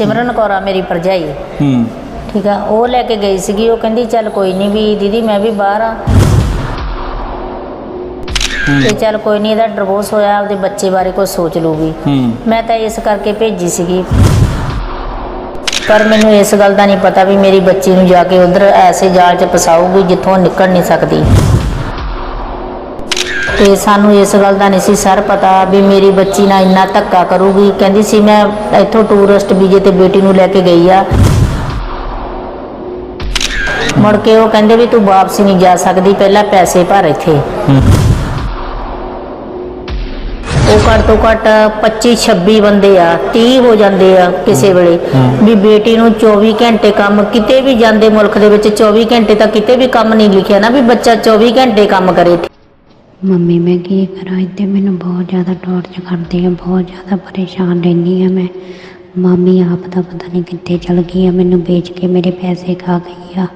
ਸਿਮਰਨ ਕੌਰ ਆ ਮੇਰੀ ਭਰਜਾਈ। ਹੂੰ। ਠੀਕ ਆ? ਉਹ ਲੈ ਕੇ ਗਈ ਸੀਗੀ। ਉਹ ਕਹਿੰਦੀ ਚੱਲ ਕੋਈ ਨਹੀਂ ਵੀ ਦੀਦੀ ਮੈਂ ਵੀ ਬਾਹਰ ਆ। ਤੇ ਚੱਲ ਕੋਈ ਨਹੀਂ ਇਹਦਾ ਡਿਵੋਰਸ ਹੋਇਆ ਆਪਦੇ ਬੱਚੇ ਬਾਰੇ ਕੁਝ ਸੋਚ ਲੂਗੀ ਮੈਂ ਤਾਂ ਇਸ ਕਰਕੇ ਭੇਜੀ ਸੀਗੀ। ਪਰ ਮੈਨੂੰ ਇਸ ਗੱਲ ਦਾ ਨਹੀਂ ਪਤਾ ਵੀ ਮੇਰੀ ਬੱਚੀ ਨੂੰ ਜਾ ਕੇ ਉਧਰ ਐਸੇ ਜਾਲ 'ਚ ਫਸਾਊਗੀ ਜਿੱਥੋਂ ਨਿਕਲ ਨਹੀਂ ਸਕਦੀ। ਤੇ ਸਾਨੂੰ ਇਸ ਗੱਲ ਦਾ ਨਹੀਂ ਸੀ ਸਰ ਪਤਾ ਵੀ ਮੇਰੀ ਬੱਚੀ ਨਾਲ ਇੰਨਾ ਧੱਕਾ ਕਰੂਗੀ। ਕਹਿੰਦੀ ਸੀ ਮੈਂ ਇੱਥੋਂ ਟੂਰਿਸਟ ਵੀਜ਼ੇ ਤੇ ਬੇਟੀ ਨੂੰ ਲੈ ਕੇ ਗਈ ਆ। ਮੁੜ ਕੇ ਉਹ ਕਹਿੰਦੇ ਵੀ ਤੂੰ ਵਾਪਸ ਨਹੀਂ ਜਾ ਸਕਦੀ ਪਹਿਲਾਂ ਪੈਸੇ ਭਰ ਇੱਥੇ। ਉਹ ਘੱਟ ਤੋਂ ਘੱਟ 25 26 ਬੰਦੇ ਆ 30 ਹੋ ਜਾਂਦੇ ਆ ਕਿਸੇ ਵੇਲੇ। ਵੀ ਬੇਟੀ ਨੂੰ 24 ਘੰਟੇ ਕੰਮ ਕਿਤੇ ਵੀ ਜਾਂਦੇ ਮੁਲਕ ਦੇ ਵਿੱਚ 24 ਘੰਟੇ ਤਾਂ ਕਿਤੇ ਵੀ ਕੰਮ ਨਹੀਂ ਲਿਖਿਆ ਨਾ ਵੀ ਬੱਚਾ 24 ਘੰਟੇ ਕੰਮ ਕਰੇ ਮੰਮੀ, ਮੈਂ ਕੀ ਕਰਾਂ? ਇੱਥੇ ਮੈਨੂੰ ਬਹੁਤ ਜ਼ਿਆਦਾ ਟੌਰਚ ਕਰਦੀ ਆ, ਬਹੁਤ ਜ਼ਿਆਦਾ ਪਰੇਸ਼ਾਨ ਰਹਿੰਦੀ ਆ ਮੈਂ। ਮਾਮੀ ਆਪ ਦਾ ਪਤਾ ਨਹੀਂ ਕਿੱਥੇ ਚਲ ਗਈ ਆ, ਮੈਨੂੰ ਵੇਚ ਕੇ ਮੇਰੇ ਪੈਸੇ ਖਾ ਗਈ ਆ।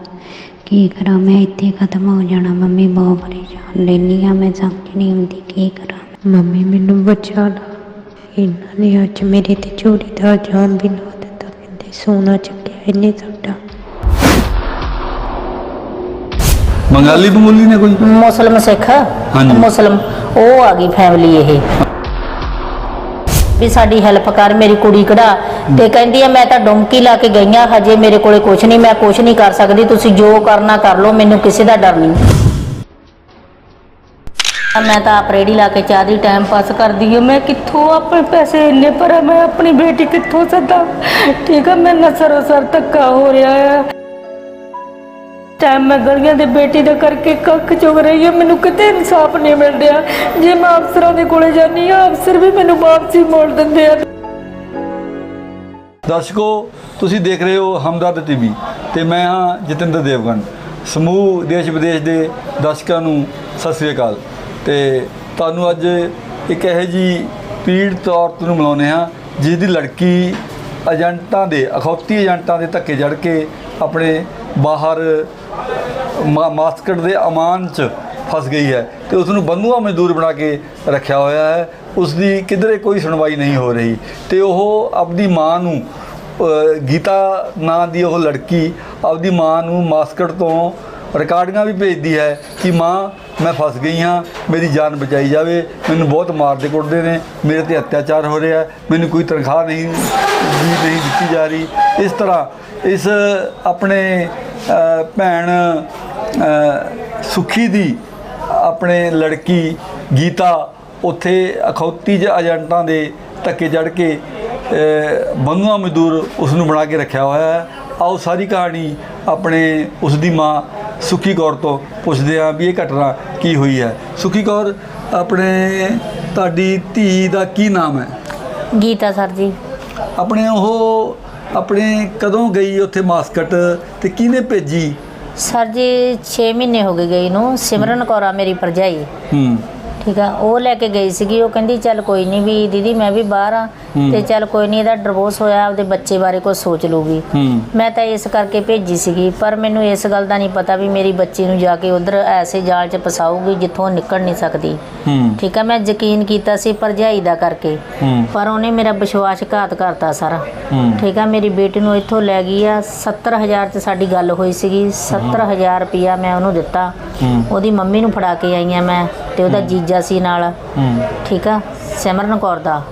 ਕੀ ਕਰਾਂ? ਮੈਂ ਇੱਥੇ ਖਤਮ ਹੋ ਜਾਣਾ, ਮੰਮੀ ਬਹੁਤ ਪਰੇਸ਼ਾਨ ਰਹਿੰਦੀ ਆ, ਮੈਂ ਸਮਝ ਨਹੀਂ ਆਉਂਦੀ ਕੀ ਕਰਾਂ। ਮੰਮੀ, ਮੈਨੂੰ ਬਚਾ ਲਾ। ਇਹਨਾਂ ਨੇ ਅੱਜ ਮੇਰੇ ਤੇ ਚੋਰੀ ਦਾ ਇਲਜ਼ਾਮ ਵੀ ਨਾ ਦਿੱਤਾ, ਕਹਿੰਦੇ ਸੋਨਾ ਚੱਕਿਆ ਇਹਨੇ ਸਾਡਾ। ਬੰਗਾਲੀ ਬੰਗੂਲੀ ਨੇ ਕੋਈ? ਮੁਸਲਮ ਸਿੱਖ। ਹਾਂਜੀ। ਮੁਸਲਮ। ਉਹ ਆ ਗਈ ਫੈਮਿਲੀ ਇਹ। ਵੀ ਸਾਡੀ ਹੈਲਪ ਕਰ ਮੇਰੀ ਕੁੜੀ ਕਢਾ। ਤੇ ਕਹਿੰਦੀ ਆ ਮੈਂ ਤਾਂ ਡੋਂਕੀ ਲਾ ਕੇ ਗਈਆਂ ਹਜੇ ਮੇਰੇ ਕੋਲੇ ਕੁਝ ਨਹੀਂ ਮੈਂ ਕੁਝ ਨਹੀਂ ਕਰ ਸਕਦੀ ਤੁਸੀਂ ਜੋ ਕਰਨਾ ਕਰ ਲਓ ਮੈਨੂੰ ਕਿਸੇ ਦਾ ਡਰ ਨਹੀਂ। ਮੈਂ ਤਾਂ ਆਪ ਰੇੜੀ ਲਾ ਕੇ ਚਾਹ ਦੀ ਟਾਈਮ ਪਾਸ ਕਰਦੀ ਹਾਂ। ਮੈਂ ਕਿੱਥੋਂ ਆਪਣੇ ਪੈਸੇ ਇੰਨੇ ਪਰ ਮੈਂ ਆਪਣੀ ਬੇਟੀ ਕਿੱਥੋਂ ਸੱਦਾ? ਠੀਕ ਆ ਮੈਂ ਨਸਰੋ ਸਰ ਧੱਕਾ ਹੋ ਰਿਹਾ ਆ। ਟਾਈਮ ਮੈਂ ਗਲੀਆਂ ਦੇ ਬੇਟੀ ਦਾ ਕਰਕੇ ਕੱਖ ਚੁਗ ਰਹੀ ਹਾਂ, ਮੈਨੂੰ ਕਿਤੇ ਇਨਸਾਫ ਨਹੀਂ ਮਿਲ ਰਿਹਾ। ਜੇ ਮੈਂ ਅਫਸਰਾਂ ਦੇ ਕੋਲੇ ਜਾਂਦੀ ਹਾਂ, ਅਫਸਰ ਵੀ ਮੈਨੂੰ ਵਾਪਸੀ ਮੋੜ ਦਿੰਦੇ ਆ। ਦਰਸ਼ਕੋ, ਤੁਸੀਂ ਦੇਖ ਰਹੇ ਹੋ ਹਮਦਰਦ ਟੀਵੀ ਤੇ ਮੈਂ ਹਾਂ ਜਤਿੰਦਰ ਦੇਵਗਨ। ਸਮੂਹ ਦੇਸ਼ ਵਿਦੇਸ਼ ਦੇ ਦਰਸ਼ਕਾਂ ਨੂੰ ਸਤਿ ਸ੍ਰੀ ਅਕਾਲ। ਤੇ ਤੁਹਾਨੂੰ ਅੱਜ ਇੱਕ ਇਹੋ ਜੀ ਪੀੜਤ ਔਰਤ ਨੂੰ ਮਿਲਾਉਂਦੇ ਹਾਂ, ਜਿਸਦੀ ਲੜਕੀ ਏਜੰਟਾਂ ਦੇ, ਅਖੌਤੀ ਏਜੰਟਾਂ ਦੇ ਧੱਕੇ ਜੜ ਕੇ ਆਪਣੇ ਬਾਹਰ, ਮਾ- ਮਾਸਕਟ ਦੇ ਅਮਾਨ 'ਚ ਫਸ ਗਈ ਹੈ ਤੇ ਉਸ ਨੂੰ ਬੰਦੂਆ ਮਜ਼ਦੂਰ ਬਣਾ ਕੇ ਰੱਖਿਆ ਹੋਇਆ ਹੈ। ਉਸ ਦੀ ਕਿਧਰੇ ਕੋਈ ਸੁਣਵਾਈ ਨਹੀਂ ਹੋ ਰਹੀ ਤੇ ਉਹ ਆਪਣੀ ਮਾਂ ਨੂੰ ਗੀਤਾ ਨਾਂ ਦੀ ਉਹ ਲੜਕੀ ਆਪਦੀ ਮਾਂ ਨੂੰ ਮਾਸਕਟ ਤੋਂ ਰਿਕਾਰਡਿੰਗਾਂ ਵੀ ਭੇਜਦੀ ਹੈ ਕਿ ਮਾਂ ਮੈਂ ਫਸ ਗਈ ਹਾਂ ਮੇਰੀ ਜਾਨ ਬਚਾਈ ਜਾਵੇ ਮੈਨੂੰ ਬਹੁਤ ਮਾਰਦੇ ਕੁੱਟਦੇ ਨੇ ਮੇਰੇ ਤੇ ਅਤਿਆਚਾਰ ਹੋ ਰਿਹਾ ਮੈਨੂੰ ਕੋਈ ਤਨਖਾਹ ਨਹੀਂ ਵੀ ਨਹੀਂ ਦਿੱਤੀ ਜਾ ਰਹੀ। ਇਸ ਤਰ੍ਹਾਂ ਇਸ ਆਪਣੇ ਭੈਣ ਅ, ਸੁਖੀ ਦੀ ਆਪਣੇ ਲੜਕੀ ਗੀਤਾ ਉੱਥੇ ਅਖੌਤੀ ਜ ਏਜੰਟਾਂ ਦੇ ਧੱਕੇ ਜੜ ਕੇ ਬੰਗੂਆ ਮਜ਼ਦੂਰ ਉਸ ਨੂੰ ਬਣਾ ਕੇ ਰੱਖਿਆ ਹੋਇਆ ਹੈ। ਆਓ ਸਾਰੀ ਕਹਾਣੀ ਆਪਣੇ ਉਸ ਦੀ ਮਾਂ ਸੁਖੀ ਕੌਰ ਤੋਂ ਪੁੱਛਦੇ ਹਾਂ ਵੀ ਇਹ ਘਟਨਾ ਕੀ ਹੋਈ ਹੈ। ਸੁਖੀ ਕੌਰ ਆਪਣੇ ਤੁਹਾਡੀ ਧੀ ਦਾ ਕੀ ਨਾਮ ਹੈ? ਗੀਤਾ ਸਰ ਜੀ। ਆਪਣੇ ਉਹ ਆਪਣੇ ਕਦੋਂ ਗਈ ਉੱਥੇ ਮਾਸਕਟ ਤੇ ਕਿਹਨੇ ਭੇਜੀ? ਸਰ ਜੀ 6 ਮਹੀਨੇ ਹੋ ਗਏ ਗਈ ਨੂੰ। ਸਿਮਰਨ ਕੌਰ ਆ ਮੇਰੀ ਭਰਜਾਈ। ਹੂੰ। ਠੀਕ ਆ ਉਹ ਲੈ ਕੇ ਗਈ ਸੀਗੀ। ਉਹ ਕਹਿੰਦੀ ਚੱਲ ਕੋਈ ਨਹੀਂ ਵੀ ਦੀਦੀ ਮੈਂ ਵੀ ਬਾਹਰ ਆ। ਤੇ ਚੱਲ ਕੋਈ ਨਹੀਂ ਇਹਦਾ ਡਿਵੋਰਸ ਹੋਇਆ ਆਪਦੇ ਬੱਚੇ ਬਾਰੇ ਕੁਝ ਸੋਚ ਲੂਗੀ ਹੂੰ। ਮੈਂ ਤਾਂ ਇਸ ਕਰਕੇ ਭੇਜੀ ਸੀਗੀ ਪਰ ਮੈਨੂੰ ਇਸ ਗੱਲ ਦਾ ਨਹੀਂ ਪਤਾ ਵੀ ਮੇਰੀ ਬੱਚੀ ਨੂੰ ਜਾ ਕੇ ਉਧਰ ਐਸੇ ਜਾਲ 'ਚ ਫਸਾਊਗੀ ਜਿੱਥੋਂ ਨਿਕਲ ਨਹੀਂ ਸਕਦੀ। ਹੂੰ। ਠੀਕ ਆ ਮੈਂ ਯਕੀਨ ਕੀਤਾ ਸੀ ਭਰਜਾਈ ਦਾ ਕਰਕੇ। ਹੂੰ। ਪਰ ਉਹਨੇ ਮੇਰਾ ਵਿਸ਼ਵਾਸਘਾਤ ਕਰਤਾ ਸਾਰਾ। ਹੂੰ। ਠੀਕ ਆ ਮੇਰੀ ਬੇਟੀ ਨੂੰ ਇੱਥੋਂ ਲੈ ਗਈ ਆ 70000 ਚ ਸਾਡੀ ਗੱਲ ਹੋਈ ਸੀਗੀ 70000 ਰੁਪਿਆ ਮੈਂ ਉਹਨੂੰ ਦਿੱਤਾ। ਹੂੰ। ਉਹਦੀ ਮੰਮੀ ਨੂੰ ਫੜਾ ਕੇ ਆਈ ਆ ਮੈਂ ਤੇ ਉਹਦਾ ਜੀਜਾ ਸੀ ਨਾਲ। ਹੂੰ। ਠੀਕ ਆ ਸਿਮਰਨ ਕੌਰ ਦਾ।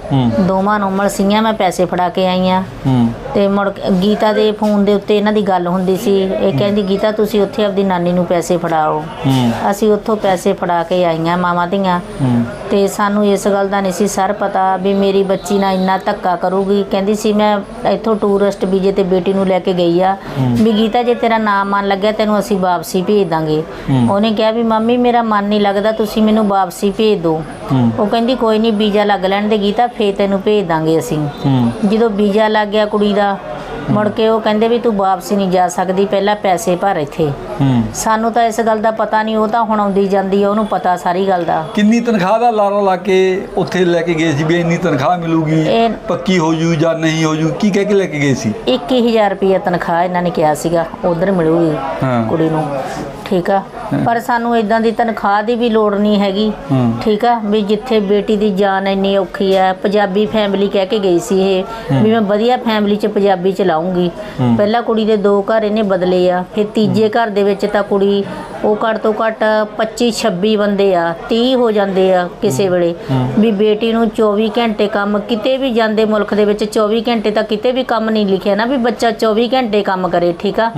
ਦੋਵਾਂ ਨੂੰ ਮਲਸੀਆਂ ਮੈਂ ਪੈਸੇ ਫੜਾ ਕੇ ਆਈ ਆ। ਹੂੰ। ਤੇ ਮੁੜ ਕੇ ਗੀਤਾ ਦੇ ਫੋਨ ਦੇ ਉੱਤੇ ਇਹਨਾਂ ਦੀ ਗੱਲ ਹੁੰਦੀ ਸੀ ਇਹ ਕਹਿੰਦੀ ਗੀਤਾ ਤੁਸੀਂ ਉੱਥੇ ਆਪਦੀ ਨਾਨੀ ਨੂੰ ਪੈਸੇ ਫੜਾਓ। ਹੂੰ। ਅਸੀਂ ਉੱਥੋਂ ਪੈਸੇ ਫੜਾ ਕੇ ਆਈਆਂ ਮਾਵਾਂ ਧੀਆਂ। ਹੂੰ। ਤੇ ਸਾਨੂੰ ਇਸ ਗੱਲ ਦਾ ਨਹੀਂ ਸੀ ਸਰ ਪਤਾ ਵੀ ਮੇਰੀ ਬੱਚੀ ਨਾਲ ਇੰਨਾ ਧੱਕਾ ਕਰੂਗੀ। ਕਹਿੰਦੀ ਸੀ ਮੈਂ ਇੱਥੋਂ ਟੂਰਿਸਟ ਵੀਜ਼ੇ ਤੇ ਬੇਟੀ ਨੂੰ ਲੈ ਕੇ ਗਈ ਆ। ਵੀ ਗੀਤਾ ਜੇ ਤੇਰਾ ਨਾਮ ਮਨ ਲੱਗਿਆ ਤੈਨੂੰ ਅਸੀਂ ਵਾਪਸੀ ਭੇਜ ਦਾਂਗੇ। ਉਹਨੇ ਕਿਹਾ ਵੀ ਮੰਮੀ ਮੇਰਾ ਮਨ ਨਹੀਂ ਲੱਗਦਾ ਤੁਸੀਂ ਮੈਨੂੰ ਵਾਪਸੀ ਭੇਜ ਦਿਓ ਹੂੰ। ਉਹ ਕਹਿੰਦੀ ਕੋਈ ਨਹੀਂ ਵੀਜ਼ਾ ਲੱਗ ਲੈਣ ਦੇ ਗੀਤਾ ਫੇਰ ਤੈਨੂੰ ਭੇਜ ਦਾਂਗੇ ਅਸੀਂ। ਹੂੰ। ਜਦੋਂ ਵੀਜ਼ਾ ਲੱਗ ਗਿਆ ਕੁੜੀ ਦਾ ਮੁੜ ਕੇ ਉਹ ਕਹਿੰਦੇ ਵੀ ਤੂੰ ਵਾਪਸੀ ਨਹੀਂ ਜਾ ਸਕਦੀ ਪਹਿਲਾਂ ਪੈਸੇ ਭਰ ਇੱਥੇ। ਹੂੰ ਸਾਨੂੰ ਤਾਂ ਇਸ ਗੱਲ ਦਾ ਪਤਾ ਨਹੀਂ ਉਹ ਤਾਂ ਹੁਣ ਆਉਂਦੀ ਜਾਂਦੀ ਆ ਉਹਨੂੰ ਪਤਾ ਸਾਰੀ ਗੱਲ ਦਾ। ਕਿੰਨੀ ਤਨਖਾਹ ਦਾ ਲਾਰਾ ਲਾ ਕੇ ਉੱਥੇ ਲੈ ਕੇ ਗਏ ਸੀ ਵੀ ਇੰਨੀ ਤਨਖਾਹ ਮਿਲੂਗੀ ਇਹ- ਪੱਕੀ ਹੋ ਜੂ ਜਾਂ ਨਹੀਂ ਹੋ ਜੂ ਕੀ ਕਹਿ ਕੇ ਲੈ ਕੇ ਗਏ ਸੀ? 21000 ਰੁਪਏ ਤਨਖਾਹ ਇਹਨਾਂ ਨੇ ਕਿਹਾ ਸੀਗਾ ਉਧਰ ਮਿਲੂਗੀ ਹਾਂ। ਕੁੜੀ ਨੂੰ ਠੀਕ ਆ? ਪਰ ਸਾਨੂੰ ਇਦਾਂ ਦੀ ਤਨਖਾਹ ਦੀ ਵੀ ਲੋੜ ਨਹੀਂ ਹੈਗੀ ਹੂੰ। ਠੀਕ ਆ? ਵੀ ਜਿੱਥੇ ਬੇਟੀ ਦੀ ਜਾਨ ਇੰਨੀ ਔਖੀ ਆ ਪੰਜਾਬੀ ਫੈਮਿਲੀ ਕਹਿ ਕੇ ਗਈ ਸੀ ਇਹ ਵੀ ਮੈਂ ਵਧੀਆ ਫੈਮਿਲੀ ਚ ਪੰਜਾਬੀ ਚ ਲਾਉਂਗੀ ਪਹਿਲਾਂ ਕੁੜੀ ਦੇ ਦੋ ਘਰ ਇਹਨੇ ਬਦਲੇ ਆ ਫਿਰ ਤੀਜੇ ਘਰ ਦੇ ਵਿੱਚ ਤਾਂ ਕੁੜੀ ਉਹ ਘੱਟ ਤੋਂ ਘੱਟ 25 26 ਬੰਦੇ ਆ 30 ਹੋ ਜਾਂਦੇ ਆ ਕਿਸੇ ਵੇਲੇ। ਵੀ ਬੇਟੀ ਨੂੰ 24 ਘੰਟੇ ਕੰਮ ਕਿਤੇ ਵੀ ਜਾਂਦੇ ਮੁਲਕ ਦੇ ਵਿੱਚ 24 ਘੰਟੇ ਤਾਂ ਕਿਤੇ ਵੀ ਕੰਮ ਨਹੀਂ ਲਿਖਿਆ ਨਾ ਵੀ ਬੱਚਾ 24 ਘੰਟੇ ਕੰਮ ਕਰੇ ਠੀਕ ਆ?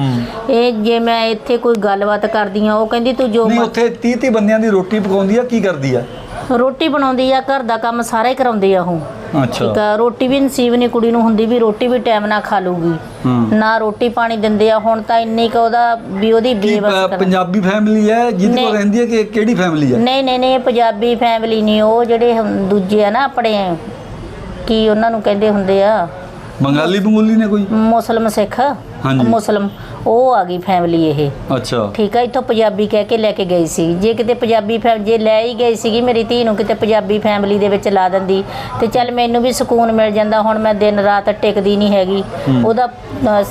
ਇਹ ਜੇ ਮੈਂ ਇੱਥੇ ਕੋਈ ਗੱਲਬਾਤ ਕਰਦੀ ਆ ਉਹ ਕਹਿੰਦੀ ਤੂੰ ਜੋ ਨਹੀਂ ਉੱਥੇ 30 30 ਬੰਦਿਆਂ ਦੀ ਰੋਟੀ ਪਕਾਉਂਦੀ ਆ ਕੀ ਕਰਦੀ ਆ? ਰੋਟੀ ਬਣਾਉਂਦੀ ਆ ਘਰ ਦਾ ਕੰਮ ਸਾਰਾ ਹੀ ਕਰਾਉਂਦੀ ਆ ਉਹ। ਠੀਕ ਅੱਛਾ ਆ ਰੋਟੀ ਵੀ ਨਸੀਬ ਨਹੀਂ ਕੁੜੀ ਨੂੰ ਹੁੰਦੀ ਵੀ ਰੋਟੀ ਵੀ ਟਾਈਮ ਨਾਲ ਖਾ ਲੂਗੀ ਹੂੰ। ਨਾ ਰੋਟੀ ਪਾਣੀ ਦਿੰਦੇ ਆ ਹੁਣ ਤਾਂ ਇੰਨੀ ਕੁ ਉਹਦਾ ਵੀ ਉਹਦੀ ਕੀ ਬੇਵਸ ਪ- ਕਰ ਪੰਜਾਬੀ ਫੈਮਿਲੀ ਹੈ ਜਿਹਦੇ ਕੋਲ ਨਹੀਂ। ਰਹਿੰਦੀ ਹੈ ਕਿ ਕਿਹੜੀ ਫੈਮਿਲੀ ਹੈ? ਨਹੀਂ ਨਹੀਂ ਨਹੀਂ ਇਹ ਪੰਜਾਬੀ ਫੈਮਿਲੀ ਨਹੀਂ ਉਹ ਜਿਹੜੇ ਹਮ ਦੂਜੇ ਆ ਨਾ ਆਪਣੇ ਕੀ ਉਹਨਾਂ ਨੂੰ ਕਹਿੰਦੇ ਹੁੰਦੇ ਆ ਬੰਗਾਲੀ ਬੰਗੂਲੀ ਨੇ ਕੋਈ? ਮੁਸਲਮ ਸਿੱਖ। ਹਾਂਜੀ। ਮੁਸਲਮ। ਉਹ ਆ ਗਈ ਫੈਮਿਲੀ ਇਹ। ਅੱਛਾ। ਠੀਕ ਆ ਇੱਥੋਂ ਪੰਜਾਬੀ ਕਹਿ ਕੇ ਲੈ ਕੇ ਗਈ ਸੀ। ਜੇ ਕਿਤੇ ਪੰਜਾਬੀ ਫੈਮ ਜੇ ਲੈ ਹੀ ਗਈ ਸੀਗੀ ਮੇਰੀ ਧੀ ਨੂੰ ਕਿਤੇ ਪੰਜਾਬੀ ਫੈਮਿਲੀ ਦੇ ਵਿੱਚ ਲਾ ਦਿੰਦੀ। ਤੇ ਚੱਲ ਮੈਨੂੰ ਵੀ ਸਕੂਨ ਮਿਲ ਜਾਂਦਾ ਹੁਣ ਮੈਂ ਦਿਨ ਰਾਤ ਟਿਕਦੀ ਨਹੀਂ ਹੈਗੀ। ਉਹਦਾ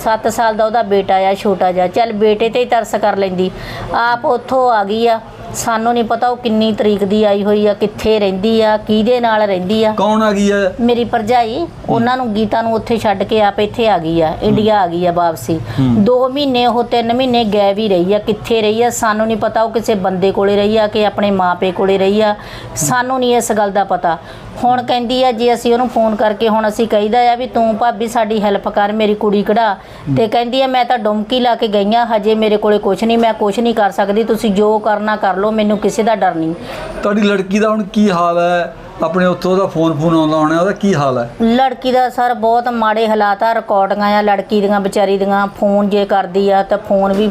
7 ਸਾਲ ਦਾ ਉਹਦਾ ਬੇਟਾ ਆ ਛੋਟਾ ਜਿਹਾ। ਚੱਲ ਬੇਟੇ ਤੇ ਹੀ ਤਰਸ ਕਰ ਲੈਂਦੀ। ਆਪ ਉੱਥੋਂ ਆ ਗਈ ਆ। ਸਾਨੂੰ ਨਹੀਂ ਪਤਾ ਉਹ ਕਿੰਨੀ ਤਰੀਕ ਦੀ ਆਈ ਹੋਈ ਆ ਕਿੱਥੇ ਰਹਿੰਦੀ ਆ ਕਿਹਦੇ ਨਾਲ ਰਹਿੰਦੀ ਆ। ਕੌਣ ਆ ਗਈ ਹੈ ਮੇਰੀ ਭਰਜਾਈ ਉਹਨਾਂ ਨੂੰ ਗੀਤਾ ਨੂੰ ਉੱਥੇ ਛੱਡ ਕੇ ਆਪ ਇੱਥੇ ਆ ਗਈ ਆ ਇੰਡੀਆ ਆ ਗਈ ਆ ਵਾਪਸੀ। 2 ਮਹੀਨੇ ਉਹ 3 ਮਹੀਨੇ ਗਾਇਬ ਹੀ ਰਹੀ ਆ ਕਿੱਥੇ ਰਹੀ ਆ ਸਾਨੂੰ ਨਹੀਂ ਪਤਾ ਉਹ ਕਿਸੇ ਬੰਦੇ ਕੋਲੇ ਰਹੀ ਆ ਕਿ ਆਪਣੇ ਮਾਪੇ ਕੋਲੇ ਰਹੀ ਆ। ਸਾਨੂੰ ਨਹੀਂ ਇਸ ਗੱਲ ਦਾ ਪਤਾ। ਹੁਣ ਕਹਿੰਦੀ ਆ ਜੇ ਅਸੀਂ ਉਹਨੂੰ ਫੋਨ ਕਰਕੇ ਹੁਣ ਅਸੀਂ ਕਹੀਦਾ ਆ ਵੀ ਤੂੰ ਭਾਬੀ ਸਾਡੀ ਹੈਲਪ ਕਰ ਮੇਰੀ ਕੁੜੀ ਕਢਾ। ਤੇ ਕਹਿੰਦੀ ਆ ਮੈਂ ਤਾਂ ਡੁਮਕੀ ਲਾ ਕੇ ਗਈਆਂ ਹਜੇ ਮੇਰੇ ਕੋਲੇ ਕੁਝ ਨਹੀਂ ਮੈਂ ਕੁਝ ਨਹੀਂ ਕਰ ਸਕਦੀ ਤੁਸੀਂ ਜੋ ਕਰਨਾ ਕਰ ਲਓ ਮੈਨੂੰ ਕਿਸੇ ਦਾ ਡਰ ਨਹੀਂ। ਤੁਹਾਡੀ ਲੜਕੀ ਦਾ ਹੁਣ ਕੀ ਹਾਲ ਹੈ? ਆਪਣੇ ਉੱਥੋਂ ਉਹਦਾ ਫੋਨ ਫੋਨ ਆਉਂਦਾ ਹੋਣਾ ਉਹਦਾ ਕੀ ਹਾਲ ਹੈ? ਲੜਕੀ ਦਾ ਸਰ ਬਹੁਤ ਮਾੜੇ ਹਾਲਾਤ ਆ ਰਿਕਾਰਡਿੰਗਾਂ ਆ ਲੜਕੀ ਦੀਆਂ ਵਿਚਾਰੀ ਦੀਆਂ ਫੋਨ ਜੇ ਕਰਦੀ ਆ ਤਾਂ ਫੋਨ ਵੀ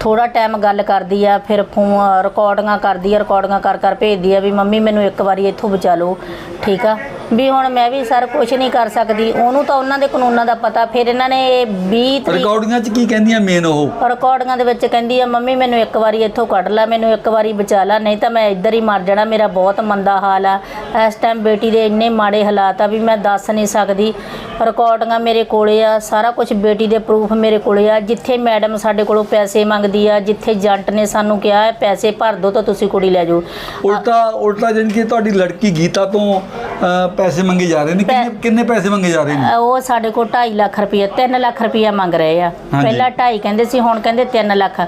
ਥੋੜਾ ਟਾਈਮ ਗੱਲ ਕਰਦੀ ਆ ਫਿਰ ਫੋਨ ਰਿਕਾਰਡਿੰਗਾਂ ਕਰਦੀ ਆ ਰਿਕਾਰਡਿੰਗਾਂ ਕਰ ਕਰ ਭੇਜਦੀ ਆ ਵੀ ਮੰਮੀ ਮੈਨੂੰ ਇੱਕ ਵਾਰੀ ਇੱਥੋਂ ਬਚਾ ਲਓ। ਠੀਕ ਆ? ਵੀ ਹੁਣ ਮੈਂ ਵੀ ਸਰ ਕੁਝ ਨਹੀਂ ਕਰ ਸਕਦੀ। ਉਹਨੂੰ ਤਾਂ ਉਹਨਾਂ ਦੇ ਕਾਨੂੰਨਾਂ ਦਾ ਪਤਾ। ਫਿਰ ਇਹਨਾਂ ਨੇ 20 ਤਰੀਕ ਰਿਕਾਰਡਿੰਗਾਂ 'ਚ ਕੀ ਕਹਿੰਦੀਆਂ ਮੇਨ ਉਹ? ਰਿਕਾਰਡਿੰਗਾਂ ਦੇ ਵਿੱਚ ਕਹਿੰਦੀ ਆ ਮੰਮੀ ਮੈਨੂੰ ਇੱਕ ਵਾਰੀ ਇੱਥੋਂ ਕੱਢ ਲੈ ਮੈਨੂੰ ਇੱਕ ਵਾਰੀ ਬਚਾ ਲੈ ਨਹੀਂ ਤਾਂ ਮੈਂ ਇੱਧਰ ਹੀ ਮਰ ਜਾਣਾ ਮੇਰਾ ਬਹੁਤ ਮੰਦਾ ਹਾਲ ਆ। ਇਸ ਟਾਈਮ ਬੇਟੀ ਦੇ ਇੰਨੇ ਮਾੜੇ ਹਾਲਾਤ ਆ ਵੀ ਮੈਂ ਦੱਸ ਨਹੀਂ ਸਕਦੀ। ਰਿਕਾਰਡਿੰਗਾਂ ਮੇਰੇ ਕੋਲੇ ਆ ਸਾਰਾ ਕੁਝ ਬੇਟੀ ਦੇ ਪ੍ਰੂਫ ਮੇਰੇ ਕੋਲੇ ਆ। ਜਿੱਥੇ ਮੈਡਮ ਸਾਡੇ ਕੋਲੋਂ ਪੈਸੇ ਮੰਗਦੀ ਆ ਜਿੱਥੇ ਜੰਟ ਨੇ ਸਾਨੂੰ ਕਿਹਾ ਹੈ ਪੈਸੇ ਭਰ ਦਿਓ ਤਾਂ ਤੁਸੀਂ ਕੁੜੀ ਲੈ ਜਾਓ। ਉਲਟਾ ਉਲਟਾ ਜਾਣੀ ਕਿ ਤੁਹਾਡੀ ਲੜਕੀ ਗੀਤਾ ਤੋਂ ਅ, ਪੈਸੇ ਮੰਗੇ ਜਾ ਰਹੇ ਨੇ। ਕਿੰਨੇ ਕਿੰਨੇ ਪੈਸੇ ਮੰਗੇ ਜਾ ਰਹੇ ਨੇ? ਉਹ ਸਾਡੇ ਕੋਲ 2.5 ਲੱਖ ਰੁਪਏ 3 ਲੱਖ ਰੁਪਏ ਮੰਗ ਰਹੇ ਆ। ਹਾਂਜੀ। ਪਹਿਲਾਂ 2.5 ਕਹਿੰਦੇ ਸੀ ਹੁਣ ਕਹਿੰਦੇ 3 ਲੱਖ।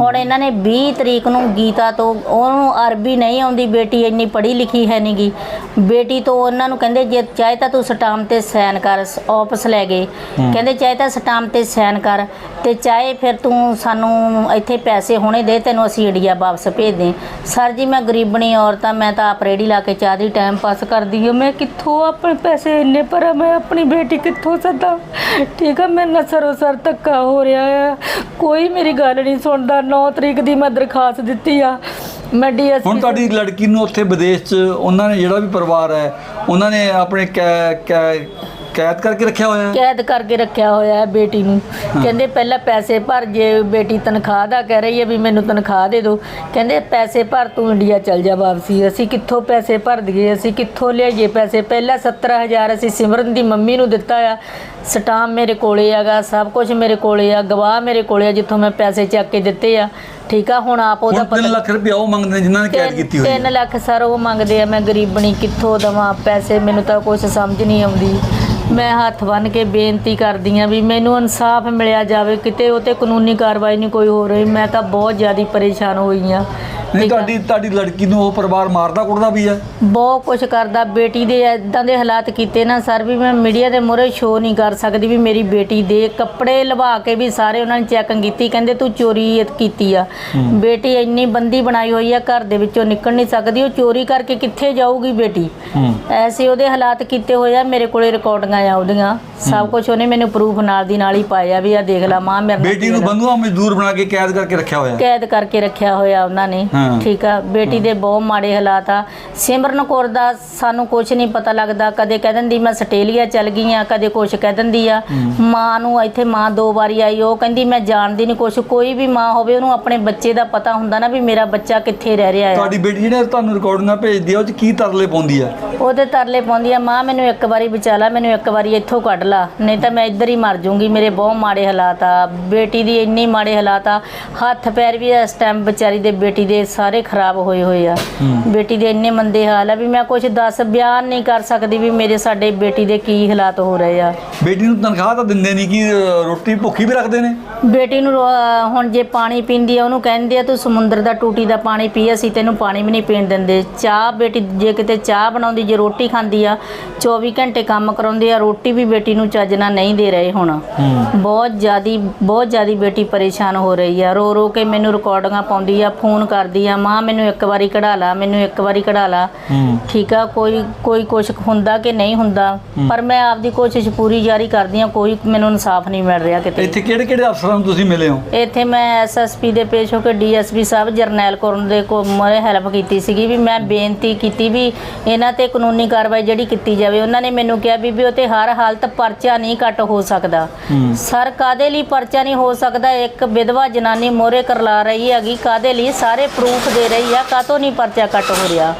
ਹੁਣ ਇਹਨਾਂ ਨੇ 20 ਤਰੀਕ ਨੂੰ ਗੀਤਾ ਤੋਂ ਉਹਨੂੰ ਅਰਬੀ ਨਹੀਂ ਆਉਂਦੀ ਬੇਟੀ ਇੰਨੀ ਪੜ੍ਹੀ ਲਿਖੀ ਹੈ ਨਹੀਂਗੀ ਬੇਟੀ ਤੋਂ ਉਹਨਾਂ ਨੂੰ ਕਹਿੰਦੇ ਜੇ ਚਾਹੇ ਤਾਂ ਤੂੰ ਸਟਾਮ ਤੇ ਸਾਈਨ ਕਰ ਆਫਿਸ ਲੈ ਗਏ। ਕਹਿੰਦੇ ਚਾਹੇ ਤਾਂ ਸਟਾਮ ਤੇ ਸਾਈਨ ਕਰ ਤੇ ਚਾਹੇ ਫਿਰ ਤੂੰ ਸਾਨੂੰ ਇੱਥੇ ਪੈਸੇ ਹੁਣੇ ਦੇ ਤੈਨੂੰ ਅਸੀਂ ਇੰਡੀਆ ਵਾਪਸ ਭੇਜ ਦੇ ਸਰ ਜੀ ਮੈਂ ਗਰੀਬਣੀ ਔਰਤ ਆ ਮੈਂ ਤਾਂ ਆਪ ਰੇੜੀ ਲਾ ਕੇ ਚਾਹ ਦੀ ਟਾਈਮ ਪਾਸ ਕਰਦੀ ਹਾਂ। ਮੈਂ ਕਿੱਥੋਂ ਆਪਣੇ ਪੈਸੇ ਇੰਨੇ ਭਰਾਂ? ਮੈਂ ਆਪਣੀ ਬੇਟੀ ਕਿੱਥੋਂ ਸੱਦਾ? ਠੀਕ ਆ ਮੇਰੇ ਨਾਲ ਸਰੋ ਧੱਕਾ ਹੋ ਰਿਹਾ ਆ। ਕੋਈ ਮੇਰੀ ਗੱਲ ਨਹੀਂ ਸੁਣਦਾ। 9 ਤਰੀਕ ਦੀ ਮੈਂ ਦਰਖਾਸਤ ਦਿੱਤੀ ਆ। ਮੈਂ ਹੁਣ ਡੀਐਸਪੀ ਤੁਹਾਡੀ ਲੜਕੀ ਨੂੰ ਉੱਥੇ ਵਿਦੇਸ਼ 'ਚ ਉਹਨਾਂ ਨੇ ਜਿਹੜਾ ਵੀ ਪਰਿਵਾਰ ਹੈ ਉਹਨਾਂ ਨੇ ਆਪਣੇ ਕੈ- ਕੈ- ਕੈਦ ਕਰਕੇ ਰੱਖਿਆ ਹੋਇਆ ਹੈ? ਕੈਦ ਕਰਕੇ ਰੱਖਿਆ ਹੋਇਆ ਹੈ ਬੇਟੀ ਨੂੰ। ਕਹਿੰਦੇ ਪਹਿਲਾਂ ਪੈਸੇ ਭਰ ਜੇ ਬੇਟੀ ਤਨਖਾਹ ਦਾ ਕਹਿ ਰਹੀ ਹੈ ਵੀ ਮੈਨੂੰ ਤਨਖਾਹ ਦੇ ਦਿਓ। ਕਹਿੰਦੇ ਪੈਸੇ ਭਰ ਤੂੰ ਇੰਡੀਆ ਚੱਲ ਜਾ ਵਾਪਸੀ। ਅਸੀਂ ਕਿੱਥੋਂ ਪੈਸੇ ਭਰ ਦਈਏ? ਅਸੀਂ ਕਿੱਥੋਂ ਲਿਆਈਏ ਪੈਸੇ? ਪਹਿਲਾਂ 70000 ਅਸੀਂ ਸਿਮਰਨ ਦੀ ਮੰਮੀ ਨੂੰ ਦਿੱਤਾ ਆ। ਸਟਾਮ ਮੇਰੇ ਕੋਲੇ ਹੈਗਾ ਸਭ ਕੁਝ ਮੇਰੇ ਕੋਲੇ ਆ ਗਵਾਹ ਮੇਰੇ ਕੋਲੇ ਆ ਜਿੱਥੋਂ ਮੈਂ ਪੈਸੇ ਚੱਕ ਕੇ ਦਿੱਤੇ ਆ। ਠੀਕ ਆ ਹੁਣ ਆਪ ਉਹਦਾ ਹੁਣ 3 ਲੱਖ ਰੁਪਇਆ ਉਹ ਮੰਗਦੇ ਨੇ ਜਿਨ੍ਹਾਂ ਨੇ ਕੈਦ ਕੀਤੀ ਹੋਈ ਹੈ। 3 ਲੱਖ ਸਰ ਉਹ ਮੰਗਦੇ ਆ ਮੈਂ ਗਰੀਬਣੀ ਕਿੱਥੋਂ ਦਵਾਂ? ਪੈਸੇ ਮੈਨੂੰ ਤਾਂ ਕੁਝ ਸਮਝ ਨਹੀਂ ਆਉਂਦੀ। ਮੈਂ ਹੱਥ ਬੰਨ ਕੇ ਬੇਨਤੀ ਕਰਦੀ ਆ ਵੀ ਮੈਨੂੰ ਇਨਸਾਫ ਮਿਲਿਆ ਜਾਵੇ, ਕਿਤੇ ਉਹ ਤੇ ਕਾਨੂੰਨੀ ਕਾਰਵਾਈ ਨਹੀਂ ਕੋਈ ਹੋ ਰਹੀ, ਮੈਂ ਤਾਂ ਬਹੁਤ ਜ਼ਿਆਦਾ ਪਰੇਸ਼ਾਨ ਹੋਈ ਆ ਨਹੀਂ ਤੁਹਾਡੀ ਤੁਹਾਡੀ ਲੜਕੀ ਨੂੰ ਉਹ ਪਰਿਵਾਰ ਮਾਰਦਾ ਕੁੱਟਦਾ ਵੀ ਹੈ ਬਹੁਤ ਕੁਝ ਕਰਦਾ ਬੇਟੀ ਦੇ ਇਦਾਂ ਦੇ ਹਾਲਾਤ ਕੀਤੇ ਨਾ ਸਰ ਵੀ ਮੈਂ ਮੀਡੀਆ ਦੇ ਮੂਹਰੇ ਸ਼ੋਅ ਨਹੀਂ ਕਰ ਸਕਦੀ ਵੀ ਮੇਰੀ ਬੇਟੀ ਦੇ ਕੱਪੜੇ ਲਵਾ ਕੇ ਵੀ ਸਾਰੇ ਉਹਨਾਂ ਨੇ ਚੈਕਿੰਗ ਕੀਤੀ ਕਹਿੰਦੇ ਤੂੰ ਚੋਰੀ ਇਹ ਕੀਤੀ ਆ। ਬੇਟੀ ਇੰਨੀ ਬੰਦੀ ਬਣਾਈ ਹੋਈ ਆ ਘਰ ਦੇ ਵਿੱਚੋਂ ਨਿਕਲ ਨਹੀਂ ਸਕਦੀ ਉਹ ਚੋਰੀ ਕਰਕੇ ਕਿੱਥੇ ਜਾਊਗੀ ਬੇਟੀ? ਹੂੰ। ਐਸੇ ਉਹਦੇ ਹਾਲਾਤ ਕੀਤੇ ਹੋਏ ਆ ਮੇਰੇ ਕੋਲੇ ਰਿਕਾਰਡਿੰਗਾਂ ਆ ਉਹਦੀਆਂ। ਸਭ ਕੁਝ ਉਹਨੇ ਮੈਨੂੰ ਪ੍ਰੂਫ ਨਾਲ ਦੀ ਨਾਲ ਹੀ ਪਾਇਆ ਵੀ ਆ ਦੇਖ ਲੈ ਮਾਂ ਮੇਰੇ ਨਾਲ ਬੇਟੀ ਨੂੰ ਬੰਦੂਆ ਮਜ਼ਦੂਰ ਬਣਾ ਕੇ ਕੈਦ ਕਰਕੇ ਰੱਖਿਆ ਹੋਇਆ? ਕੈਦ ਕਰਕੇ ਰੱਖਿਆ ਹੋਇਆ ਉਹਨਾਂ ਨੇ। ਹਾਂ। ਹਾਂ। ਠੀਕ ਆ ਬੇਟੀ ਦੇ ਬਹੁਤ ਮਾੜੇ ਹਾਲਾਤ ਆ। ਸਿਮਰਨ ਕੌਰ ਦਾ ਸਾਨੂੰ ਕੁਝ ਨਹੀਂ ਪਤਾ ਲੱਗਦਾ। ਕਦੇ ਕਹਿ ਦਿੰਦੀ ਮੈਂ ਆਸਟ੍ਰੇਲੀਆ ਚਲ ਗਈ ਆ। ਕਦੇ ਕੁਝ ਕਹਿ ਦਿੰਦੀ ਆ। ਮਾਂ ਨੂੰ ਇੱਥੇ ਮਾਂ ਦੋ ਵਾਰੀ ਆਈ। ਉਹ ਕਹਿੰਦੀ ਮੈਂ ਜਾਣਦੀ ਨਹੀਂ ਕੁਝ ਕੋਈ ਵੀ ਮਾਂ ਹੋਵੇ ਉਹਨੂੰ ਆਪਣੇ ਬੱਚੇ ਦਾ ਪਤਾ ਹੁੰਦਾ ਨਾ ਵੀ ਮੇਰਾ ਬੱਚਾ ਕਿੱਥੇ ਰਹਿ ਰਿਹਾ ਆ। ਤੁਹਾਡੀ ਬੇਟੀ ਜਿਹੜੇ ਤੁਹਾਨੂੰ ਰਿਕਾਰਡਿੰਗਾਂ ਭੇਜਦੀ ਆ ਉਹ ਚ ਕੀ ਤਰਲੇ ਪਾਉਂਦੀ ਆ? ਉਹਦੇ ਤਰਲੇ ਪਾਉਂਦੀ ਆ ਮਾਂ ਮੈਨੂੰ ਇੱਕ ਵਾਰੀ ਬਚਾ ਲਾ ਮੈਨੂੰ ਇੱਕ ਵਾਰੀ ਇੱਥੋਂ ਕੱਢ ਲਾ। ਨਹੀਂ ਤਾਂ ਮੈਂ ਇੱਧਰ ਹੀ ਮਰ ਜਾਊਂਗੀ। ਮੇਰੇ ਬਹੁਤ ਮਾੜੇ ਹਾਲਾਤ ਆ। ਬੇਟੀ ਦੀ ਇੰਨੀ ਮਾੜੇ ਹਾਲਾਤ ਆ। ਹੱਥ ਪੈਰ ਵੀ ਇਸ ਟਾਈਮ ਵਿਚਾਰੀ ਦੇ ਬੇਟੀ ਦੇ ਸਾਰੇ ਖਰਾਬ ਹੋਏ ਹੋਏ ਆ। ਬੇਟੀ ਦੇ ਇੰਨੇ ਮੰਦੇ ਹਾਲ ਆ ਵੀ ਮੈਂ ਕੁਝ ਦੱਸ ਬਿਆਨ ਨਹੀਂ ਕਰ ਸਕਦੀ ਵੀ ਮੇਰੇ ਸਾਡੇ ਬੇਟੀ ਦੇ ਕੀ ਹਾਲਾਤ ਹੋ ਰਹੇ ਆ। ਬੇਟੀ ਨੂੰ ਤਨਖਾਹ ਤਾਂ ਦਿੰਦੇ ਨਹੀਂ ਕਿ ਰੋਟੀ ਭੁੱਖੀ ਵੀ ਰੱਖਦੇ ਨੇ? ਬੇਟੀ ਨੂੰ ਹੁਣ ਜੇ ਪਾਣੀ ਪੀਂਦੀ ਆ ਉਹਨੂੰ ਕਹਿੰਦੇ ਆ ਤੂੰ ਸਮੁੰਦਰ ਦਾ ਟੂਟੀ ਦਾ ਪਾਣੀ ਪੀ ਅਸੀਂ ਤੈਨੂੰ ਪਾਣੀ ਵੀ ਨਹੀਂ ਪੀਣ ਦਿੰਦੇ। ਚਾਹ ਬੇਟੀ ਜੇ ਕਿਤੇ ਚਾਹ ਬਣਾਉਂਦੀ ਜੇ ਰੋਟੀ ਖਾਂਦੀ ਆ 24 ਘੰਟੇ ਕੰਮ ਕਰਾਉਂਦੀ ਆ ਰੋਟੀ ਵੀ ਬੇਟੀ ਨੂੰ ਚੱਜ ਨਾਲ ਨਹੀਂ ਦੇ ਰਹੇ ਹੁਣ। ਬਹੁਤ ਜ਼ਿਆਦੀ ਬਹੁਤ ਜ਼ਿਆਦੀ ਬੇਟੀ ਪਰੇਸ਼ਾਨ ਹੋ ਰਹੀ ਆ। ਰੋ ਰੋ ਕੇ ਮੈਨੂੰ ਰਿਕਾਰਡਿੰਗਾਂ ਪਾਉਂਦੀ ਆ ਫੋਨ ਕਰਦੀ ਆ ਮਾਂ ਮੈਨੂੰ ਇੱਕ ਵਾਰੀ ਕਢਾ ਲਾ ਮੈਨੂੰ ਇੱਕ ਵਾਰੀ ਕਢਾ ਲਾ। ਹੂੰ। ਠੀਕ ਆ ਕੋਈ ਕੋਈ ਕੁਛ ਹੁੰਦਾ ਕਿ ਨਹੀਂ ਹੁੰਦਾ? ਪਰ ਮੈਂ ਆਪਦੀ ਕੋਸ਼ਿਸ਼ ਪੂਰੀ ਜਾਰੀ ਕਰਦੀ ਆ ਕੋਈ ਮੈਨੂੰ ਇਨਸਾਫ ਨਹੀਂ ਮਿਲ ਰਿਹਾ ਕਿਤੇ। ਇੱਥੇ ਕਿਹੜੇ ਕਿਹੜੇ ਅਫਸਰਾਂ ਨੂੰ ਤੁਸੀਂ ਮਿਲੇ ਹੋ? ਇੱਥੇ ਮੈਂ ਐਸਐਸਪੀ ਦੇ ਪੇਸ਼ ਹੋ ਕੇ ਡੀਐਸਪੀ ਸਾਹਿਬ ਜਰਨੈਲ ਕਰਨ ਦੇ ਕੋ ਮਰੇ ਹੈਲਪ ਕੀਤੀ ਸੀਗੀ ਵੀ ਮੈਂ ਬੇਨਤੀ ਕੀਤੀ ਵੀ ਇਹਨਾਂ ਤੇ ਕਾਨੂੰਨੀ ਕਾਰਵਾਈ ਜਿਹੜੀ ਕੀਤੀ ਜਾਵੇ ਉਹਨਾਂ ਨੇ ਮੈਨੂੰ ਕਿਹਾ ਬੀਬੀ ਉਹ ਤੇ ਹਰ ਹਾਲਤ ਪਰਚਾ ਨਹੀਂ ਕੱਟ ਹੋ ਸਕਦਾ। ਹੂੰ। ਸਰ ਕਾਦੇ ਲਈ ਪਰਚਾ ਨਹੀਂ ਹੋ ਸਕਦਾ? ਇੱਕ ਵਿਧਵਾ ਜਨਾਨੀ ਮੋਰੇ ਕਰਲਾ ਰਹੀ ਹੈਗੀ ਕਾਦੇ ਲਈ? ਸਾਰੇ ਪ੍ਰੂਫ ਦੇ ਰਹੀ ਆ ਕਾਤੋਂ ਨਹੀਂ ਪਰਚਾ ਕੱਟ ਹੋ ਰਿਹਾ?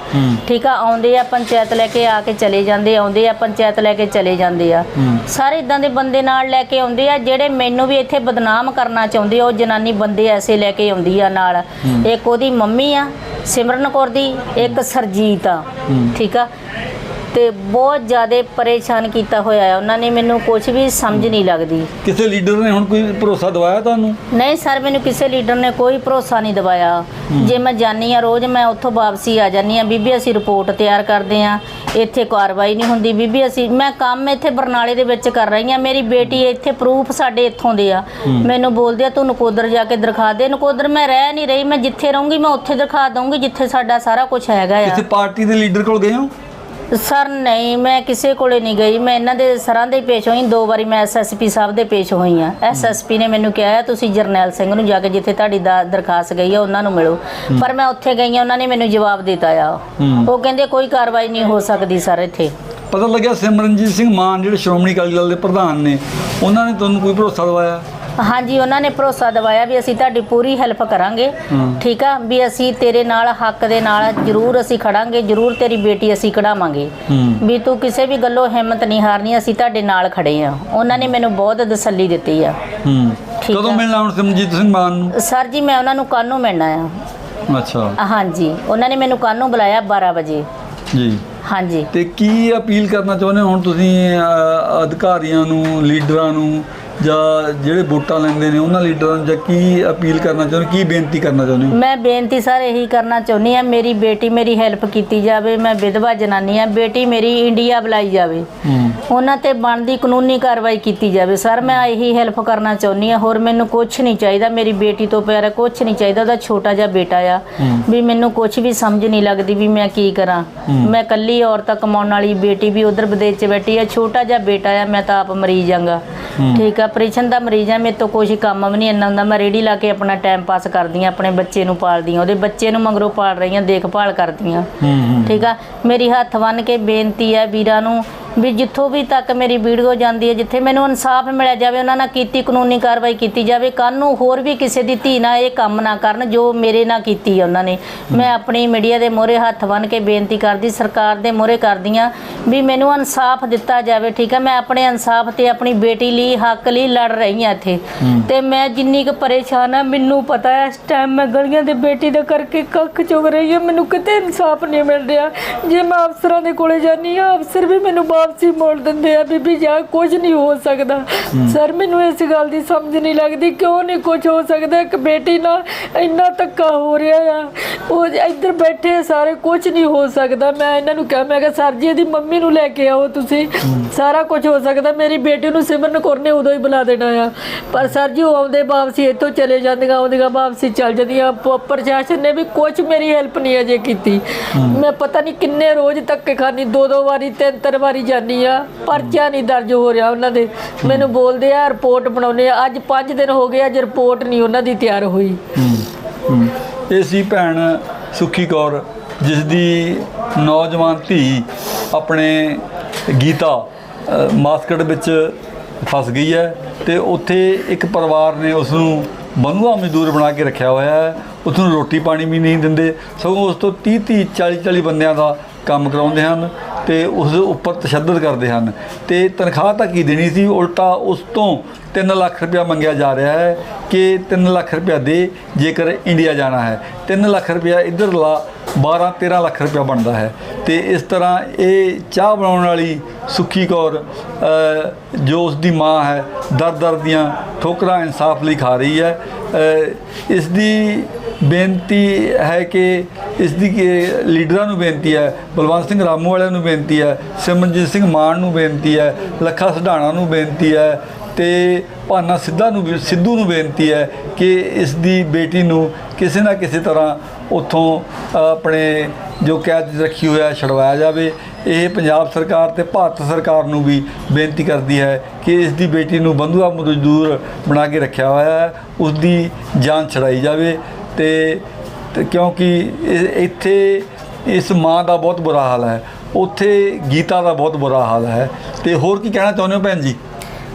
ਠੀਕ ਆ ਆਉਂਦੇ ਆ ਪੰਚਾਇਤ ਲੈ ਕੇ ਆ ਕੇ ਚਲੇ ਜਾਂਦੇ ਆਉਂਦੇ ਆ ਪੰਚਾਇਤ ਲੈ ਕੇ ਚਲੇ ਜਾਂਦੇ ਆ। ਸਾਰੇ ਇਦਾਂ ਦੇ ਬੰਦੇ ਨਾਲ ਲੈ ਕੇ ਆਉਂਦੇ ਆ ਜਿਹੜੇ ਮੈਨੂੰ ਵੀ ਇੱਥੇ ਬਦਨਾਮ ਕਰਨਾ ਚਾਹੁੰਦੇ ਆ ਉਹ ਜਨਾਨੀ ਬੰਦੇ ਐਸੇ ਲੈ ਕੇ ਆਉਂਦੀ ਆ ਨਾਲ। ਇੱਕ ਉਹਦੀ ਮੰਮੀ ਆ ਸਿਮਰਨ ਕੌਰ ਦੀ ਇੱਕ ਸਰਜੀਤ ਆ। ਠੀਕ ਆ ਤੇ ਬਹੁਤ ਜ਼ਿਆਦਾ ਪਰੇਸ਼ਾਨ ਕੀਤਾ ਹੋਇਆ ਆ ਉਹਨਾਂ ਨੇ ਮੈਨੂੰ ਕੁਝ ਵੀ ਸਮਝ ਨਹੀਂ ਲੱਗਦੀ। ਕਿਸੇ ਲੀਡਰ ਨੇ ਹੁਣ ਕੋਈ ਭਰੋਸਾ ਦਵਾਇਆ ਤੁਹਾਨੂੰ? ਨਹੀਂ ਸਰ ਮੈਨੂੰ ਕਿਸੇ ਲੀਡਰ ਨੇ ਕੋਈ ਭਰੋਸਾ ਨਹੀਂ ਦਿਵਾਇਆ। ਜੇ ਮੈਂ ਜਾਨੀ ਆ ਰੋਜ਼ ਮੈਂ ਉੱਥੋਂ ਵਾਪਸੀ ਆ ਜਾਨੀ ਆ ਬੀਬੀ ਅਸੀਂ ਰਿਪੋਰਟ ਤਿਆਰ ਕਰਦੇ ਆ ਇੱਥੇ ਕਾਰਵਾਈ ਨਹੀਂ ਹੁੰਦੀ। ਬੀਬੀ ਅਸੀਂ ਮੈਂ ਕੰਮ ਇੱਥੇ ਬਰਨਾਲੇ ਦੇ ਵਿੱਚ ਕਰ ਰਹੀ ਆ ਮੇਰੀ ਬੇਟੀ ਇੱਥੇ ਪ੍ਰੂਫ ਸਾਡੇ ਇੱਥੋਂ ਦੇ ਆ। ਮੈਨੂੰ ਬੋਲਦੇ ਆ ਤੂੰ ਨਕੋਦਰ ਜਾ ਕੇ ਦਿਖਾ ਦੇ। ਨਕੋਦਰ ਮੈਂ ਰਹਿ ਨਹੀਂ ਰਹੀ। ਮੈਂ ਜਿੱਥੇ ਰਹੂੰਗੀ ਮੈਂ ਉੱਥੇ ਦਿਖਾ ਦਊਂਗੀ ਜਿੱਥੇ ਸਾਡਾ ਸਾਰਾ ਕੁਝ ਹੈਗਾ ਆ। ਕਿਸੇ ਪਾਰਟੀ ਦੇ ਲੀਡਰ ਕੋਲ ਗਏ ਹੋ? ਸਰ ਨਹੀਂ ਮੈਂ ਕਿਸੇ ਕੋਲੇ ਨਹੀਂ ਗਈ। ਮੈਂ ਇਹਨਾਂ ਦੇ ਸਰਾਂ ਦੇ ਪੇਸ਼ ਹੋਈ। ਦੋ ਵਾਰੀ ਮੈਂ ਐਸਐਸਪੀ ਸਾਹਿਬ ਦੇ ਪੇਸ਼ ਹੋਈ ਆ ਐਸਐਸਪੀ ਨੇ ਮੈਨੂੰ ਕਿਹਾ ਹੈ, ਤੁਸੀਂ ਜਰਨੈਲ ਸਿੰਘ ਨੂੰ ਜਾ ਕੇ ਜਿੱਥੇ ਤੁਹਾਡੀ ਦਾ- ਦਰਖਾਸਤ ਗਈ ਆ ਉਹਨਾਂ ਨੂੰ ਮਿਲੋ। ਪਰ ਮੈਂ ਉੱਥੇ ਗਈ ਆ ਉਹਨਾਂ ਨੇ ਮੈਨੂੰ ਜਵਾਬ ਦਿੱਤਾ ਆ। ਉਹ ਕਹਿੰਦੇ ਕੋਈ ਕਾਰਵਾਈ ਨਹੀਂ ਹੋ ਸਕਦੀ ਸਰ ਇੱਥੇ। ਪਤਾ ਲੱਗਿਆ ਸਿਮਰਨਜੀਤ ਸਿੰਘ ਮਾਨ ਜਿਹੜੇ ਸ਼੍ਰੋਮਣੀ ਅਕਾਲੀ ਦਲ ਦੇ ਪ੍ਰਧਾਨ ਨੇ ਉਹਨਾਂ ਨੇ ਤੁਹਾਨੂੰ ਕੋਈ ਭਰੋਸਾ ਦਵਾਇਆ? ਹਾਂਜੀ ਉਹਨਾਂ ਨੇ ਭਰੋਸਾ ਦਿਵਾਇਆ ਵੀ ਅਸੀਂ ਤੁਹਾਡੀ ਪੂਰੀ ਹੈਲਪ ਕਰਾਂਗੇ। ਠੀਕ ਆ? ਵੀ ਅਸੀਂ ਤੇਰੇ ਨਾਲ ਹੱਕ ਦੇ ਨਾਲ ਜ਼ਰੂਰ ਅਸੀਂ ਖੜਾਂਗੇ ਜ਼ਰੂਰ ਤੇਰੀ ਬੇਟੀ ਅਸੀਂ ਕਢਾਵਾਂਗੇ। ਵੀ ਤੂੰ ਕਿਸੇ ਵੀ ਗੱਲੋਂ ਹਿੰਮਤ ਨਹੀਂ ਹਾਰਨੀ ਅਸੀਂ ਤੁਹਾਡੇ ਨਾਲ ਖੜੇ ਆ। ਉਹਨਾਂ ਨੇ ਮੈਨੂੰ ਬਹੁਤ ਤਸੱਲੀ ਦਿੱਤੀ ਆ। ਕਦੋਂ। ਮਿਲਣਾ ਹੁਣ ਸਿਮਰਨਜੀਤ ਸਿੰਘ ਮਾਨ ਨੂੰ? ਸਰ ਜੀ ਮੈਂ ਉਹਨਾਂ ਨੂੰ ਕੱਲ੍ਹ ਨੂੰ ਮਿਲਣਾ ਆ। ਅੱਛਾ। ਹਾਂਜੀ। ਉਹਨਾਂ ਨੇ ਮੈਨੂੰ ਕੱਲ੍ਹ ਨੂੰ ਬੁਲਾਇਆ 12 ਵਜੇ। ਜੀ। ਹਾਂਜੀ। ਤੇ ਕੀ ਅਪੀਲ ਕਰਨਾ ਚਾਹੁੰਦੇ ਹੁਣ ਤੁਸੀਂ ਅਧਿਕਾਰੀਆਂ ਨੂੰ ਲੀਡਰਾਂ ਨੂੰ? ਜਾਂ ਜਿਹੜੇ ਵੋਟਾਂ ਲੈਂਦੇ ਨੇ ਉਹਨਾਂ ਲੀਡਰਾਂ ਨੂੰ ਜਾਂ ਕੀ ਅਪੀਲ ਕਰਨਾ ਚਾਹੁੰਦੇ ਕੀ ਬੇਨਤੀ ਕਰਨਾ ਚਾਹੁੰਦੇ ਹੋ? ਮੈਂ ਬੇਨਤੀ ਸਰ ਇਹੀ ਕਰਨਾ ਚਾਹੁੰਦੀ ਆ ਮੇਰੀ ਬੇਟੀ ਮੇਰੀ ਹੈਲਪ ਕੀਤੀ ਜਾਵੇ ਮੈਂ ਵਿਧਵਾ ਜਨਾਨੀ ਆ ਬੇਟੀ ਮੇਰੀ ਇੰਡੀਆ ਬੁਲਾਈ ਜਾਵੇ। ਉਹਨਾਂ ਤੇ ਬਣਦੀ ਕਾਨੂੰਨੀ ਕਾਰਵਾਈ ਕੀਤੀ ਜਾਵੇ। ਸਰ ਮੈਂ ਇਹੀ ਹੈਲਪ ਕਰਨਾ ਚਾਹੁੰਦੀ ਆ ਹੋਰ ਮੈਨੂੰ ਕੁਝ ਨਹੀਂ ਚਾਹੀਦਾ ਮੇਰੀ ਬੇਟੀ ਤੋਂ ਪਿਆਰਾ ਕੁਝ ਨਹੀਂ ਚਾਹੀਦਾ ਉਹਦਾ ਛੋਟਾ ਜਿਹਾ ਬੇਟਾ ਆ। ਵੀ ਮੈਨੂੰ ਕੁਝ ਵੀ ਸਮਝ ਨਹੀਂ ਲੱਗਦੀ ਵੀ ਮੈਂ ਕੀ ਕਰਾਂ। ਮੈਂ ਇਕੱਲੀ ਔਰਤ ਆ, ਕਮਾਉਣ ਵਾਲੀ ਬੇਟੀ ਵੀ ਉਧਰ ਵਿਦੇਸ਼ 'ਚ ਬੈਠੀ ਆ ਛੋਟਾ ਜਿਹਾ ਬੇਟਾ ਆ ਮੈਂ ਤਾਂ ਆਪ ਮਰੀਜ਼ ਆਂਗਾ ਠੀਕ ਆ ਆਪਰੇਸ਼ਨ ਦਾ ਮਰੀਜ਼ ਆ ਮੇਰੇ ਤੋਂ ਕੋਈ ਕੰਮ ਵੀ ਨਹੀਂ ਇੰਨਾ ਹੁੰਦਾ। ਮੈਂ ਰੇੜੀ ਲਾ ਕੇ ਆਪਣਾ ਟਾਈਮ ਪਾਸ ਕਰਦੀ ਆ ਆਪਣੇ ਬੱਚੇ ਨੂੰ ਪਾਲਦੀ ਆ। ਉਹਦੇ ਬੱਚੇ ਨੂੰ ਮਗਰੋਂ ਪਾਲ ਰਹੀ ਆ ਦੇਖਭਾਲ ਕਰਦੀ ਆ ਠੀਕ ਆ ਮੇਰੀ ਹੱਥ ਬੰਨ ਕੇ ਬੇਨਤੀ ਹੈ ਵੀਰਾਂ ਨੂੰ ਵੀ ਜਿੱਥੋਂ ਵੀ ਤੱਕ ਮੇਰੀ ਵੀਡੀਓ ਜਾਂਦੀ ਹੈ ਜਿੱਥੇ ਮੈਨੂੰ ਇਨਸਾਫ ਮਿਲਿਆ ਜਾਵੇ ਉਹਨਾਂ ਨਾਲ ਕੀਤੀ ਕਾਨੂੰਨੀ ਕਾਰਵਾਈ ਕੀਤੀ ਜਾਵੇ ਕੱਲ ਨੂੰ ਹੋਰ ਵੀ ਕਿਸੇ ਦੀ ਧੀ ਨਾਲ ਇਹ ਕੰਮ ਨਾ ਕਰਨ ਜੋ ਮੇਰੇ ਨਾਲ ਕੀਤੀ ਹੈ ਉਹਨਾਂ ਨੇ। ਮੈਂ ਆਪਣੀ ਮੀਡੀਆ ਦੇ ਮੋਹਰੇ ਹੱਥ ਬੰਨ ਕੇ ਬੇਨਤੀ ਕਰਦੀ ਸਰਕਾਰ ਦੇ ਮੋਹਰੇ ਕਰਦੀ ਆ ਵੀ ਮੈਨੂੰ ਇਨਸਾਫ ਦਿੱਤਾ ਜਾਵੇ ਠੀਕ ਹੈ? ਮੈਂ ਆਪਣੇ ਇਨਸਾਫ ਤੇ ਆਪਣੀ ਬੇਟੀ ਲਈ ਹੱਕ ਲਈ ਲੜ ਰਹੀ ਹਾਂ ਇੱਥੇ। ਤੇ ਮੈਂ ਜਿੰਨੀ ਕੁ ਪਰੇਸ਼ਾਨ ਆ ਮੈਨੂੰ ਪਤਾ ਹੈ ਇਸ ਟਾਈਮ ਮੈਂ ਗਲੀਆਂ ਦੇ ਬੇਟੀ ਦੇ ਕਰਕੇ ਕੱਖ ਚੁਗ ਰਹੀ ਹਾਂ ਮੈਨੂੰ ਕਿਤੇ ਇਨਸਾਫ ਨਹੀਂ ਮਿਲ ਰਿਹਾ। ਜੇ ਮੈਂ ਅਫਸਰਾਂ ਦੇ ਕੋਲੇ ਜਾਨੀ ਆ ਅਫਸਰ ਵੀ ਮੈਨੂੰ ਵਾਪਸੀ ਮੋੜ ਦਿੰਦੇ ਆ ਬੀਬੀ ਜਾ ਕੁਝ ਨਹੀਂ ਹੋ ਸਕਦਾ। ਸਰ ਮੈਨੂੰ ਇਸ ਗੱਲ ਦੀ ਸਮਝ ਨਹੀਂ ਲੱਗਦੀ ਕਿਉਂ ਨਹੀਂ ਕੁਝ ਹੋ ਸਕਦਾ? ਇੱਕ ਬੇਟੀ ਨਾਲ ਇੰਨਾ ਧੱਕਾ ਹੋ ਰਿਹਾ ਆ। ਉਹ ਇੱਧਰ ਬੈਠੇ ਸਾਰੇ ਕੁਝ ਨਹੀਂ ਹੋ ਸਕਦਾ। ਮੈਂ ਇਹਨਾਂ ਨੂੰ ਕਿਹਾ ਮੈਂ ਕਿਹਾ ਸਰ ਜੀ ਇਹਦੀ ਮੰਮੀ ਨੂੰ ਲੈ ਕੇ ਆਓ ਤੁਸੀਂ। ਸਾਰਾ ਕੁਝ ਹੋ ਸਕਦਾ। ਮੇਰੀ ਬੇਟੀ ਨੂੰ ਸਿਮਰਨ ਕੌਰ ਨੇ ਉਦੋਂ ਹੀ ਬੁਲਾ ਦੇਣਾ ਆ। ਪਰ ਸਰ ਜੀ ਉਹ ਆਉਂਦੇ ਵਾਪਸੀ ਇੱਥੋਂ ਚਲੇ ਜਾਂਦੀਆਂ ਆਉਂਦੀਆਂ ਵਾਪਸੀ ਚੱਲ ਜਾਂਦੀਆਂ। ਪ੍ਰਸ਼ਾਸਨ ਨੇ ਵੀ ਕੁਝ ਮੇਰੀ ਹੈਲਪ ਨਹੀਂ ਅਜੇ ਕੀਤੀ। ਮੈਂ ਪਤਾ ਨਹੀਂ ਕਿੰਨੇ ਰੋਜ਼ ਧੱਕੇ ਖਾਨੀ ਦੋ ਦੋ ਵਾਰੀ ਤਿੰਨ ਤਿੰਨ ਵਾਰੀ ਜਾਨੀ ਆ ਪਰਚਾ ਨਹੀਂ ਦਰਜ ਹੋ ਰਿਹਾ ਉਹਨਾਂ ਦੇ। ਮੈਨੂੰ ਬੋਲਦੇ ਆ ਰਿਪੋਰਟ ਬਣਾਉਨੇ ਆ। ਅੱਜ 5 ਦਿਨ ਹੋ ਗਏ, ਅੱਜ ਰਿਪੋਰਟ ਨਹੀਂ ਉਹਨਾਂ ਦੀ ਤਿਆਰ ਹੋਈ। ਇਹ ਸੀ ਭੈਣ ਸੁਖੀ ਕੌਰ ਜਿਸ ਦੀ ਨੌਜਵਾਨ ਧੀ ਆਪਣੇ ਗੀਤਾ ਮਾਸਕਟ ਵਿੱਚ ਫਸ ਗਈ ਹੈ ਤੇ ਉੱਥੇ ਇੱਕ ਪਰਿਵਾਰ ਨੇ ਉਸ ਨੂੰ ਬੰਧੂਆ ਮਜ਼ਦੂਰ ਬਣਾ ਕੇ ਰੱਖਿਆ ਹੋਇਆ ਹੈ। ਉਸ ਨੂੰ ਰੋਟੀ ਪਾਣੀ ਵੀ ਨਹੀਂ ਦਿੰਦੇ। ਸਗੋਂ ਉਸ ਤੋਂ 30 30 40 40 ਬੰਦਿਆਂ ਦਾ ਕੰਮ ਕਰਾਉਂਦੇ ਹਨ ਤੇ ਉਸ ਉੱਪਰ ਤਸ਼ੱਦਦ ਕਰਦੇ ਹਨ। ਤੇ ਤਨਖਾਹ ਤਾਂ ਕੀ ਦੇਣੀ ਸੀ? ਉਲਟਾ ਉਸ ਤੋਂ 3 ਲੱਖ ਰੁਪਇਆ ਮੰਗਿਆ ਜਾ ਰਿਹਾ ਹੈ ਕਿ 3 ਲੱਖ ਰੁਪਇਆ ਦੇ ਜੇਕਰ ਇੰਡੀਆ ਜਾਣਾ ਹੈ। 3 ਲੱਖ ਰੁਪਇਆ ਇੱਧਰ ਲਾ 12 13 ਲੱਖ ਰੁਪਇਆ ਬਣਦਾ ਹੈ। ਤੇ ਇਸ ਤਰ੍ਹਾਂ ਇਹ ਚਾਹ ਬਣਾਉਣ ਵਾਲੀ ਸੁੱਖੀ ਕੌਰ ਜੋ ਉਸ ਦੀ ਮਾਂ ਹੈ ਦਰ ਦਰ ਦੀਆਂ ਠੋਕਰਾਂ ਇਨਸਾਫ ਲਈ ਖਾ ਰਹੀ ਹੈ। ਇਸ ਦੀ ਬੇਨਤੀ ਹੈ ਕਿ ਇਸ ਦੀ ਲੀਡਰਾਂ ਨੂੰ ਬੇਨਤੀ ਹੈ, ਬਲਵੰਤ ਸਿੰਘ ਰਾਮੂ ਵਾਲਿਆਂ ਨੂੰ ਬੇਨਤੀ ਹੈ, ਸਿਮਰਨਜੀਤ ਸਿੰਘ ਮਾਨ ਨੂੰ ਬੇਨਤੀ ਹੈ, ਲੱਖਾ ਸਢਾਣਾ ਨੂੰ ਬੇਨਤੀ ਹੈ ਤੇ ਭਾਨਾ ਸਿੱਧਾ ਨੂੰ ਵੀ- ਸਿੱਧੂ ਨੂੰ ਬੇਨਤੀ ਹੈ ਕਿ ਇਸ ਦੀ ਬੇਟੀ ਨੂੰ ਕਿਸੇ ਨਾ ਕਿਸੇ ਤਰ੍ਹਾਂ ਉੱਥੋਂ ਆਪਣੇ ਜੋ ਕੈਦ 'ਚ ਰੱਖੀ ਹੋਇਆ ਛਡਵਾਇਆ ਜਾਵੇ। ਇਹ ਪੰਜਾਬ ਸਰਕਾਰ ਤੇ ਭਾਰਤ ਸਰਕਾਰ ਨੂੰ ਵੀ ਬੇਨਤੀ ਕਰਦੀ ਹੈ ਕਿ ਇਸ ਦੀ ਬੇਟੀ ਨੂੰ ਬੰਧੂਆ ਮਜ਼ਦੂਰ ਬਣਾ ਕੇ ਰੱਖਿਆ ਹੋਇਆ ਹੈ, ਉਸ ਦੀ ਜਾਨ ਛੜਾਈ ਜਾਵੇ। ਤੇ ਕਿਉਂਕਿ ਇੱਥੇ ਇਸ ਮਾਂ ਦਾ ਬਹੁਤ ਬੁਰਾ ਹਾਲ ਹੈ। ਉੱਥੇ ਗੀਤਾ ਦਾ ਬਹੁਤ ਬੁਰਾ ਹਾਲ ਹੈ। ਤੇ ਹੋਰ ਕੀ ਕਹਿਣਾ ਚਾਹੁੰਦੇ ਹੋ ਭੈਣ ਜੀ?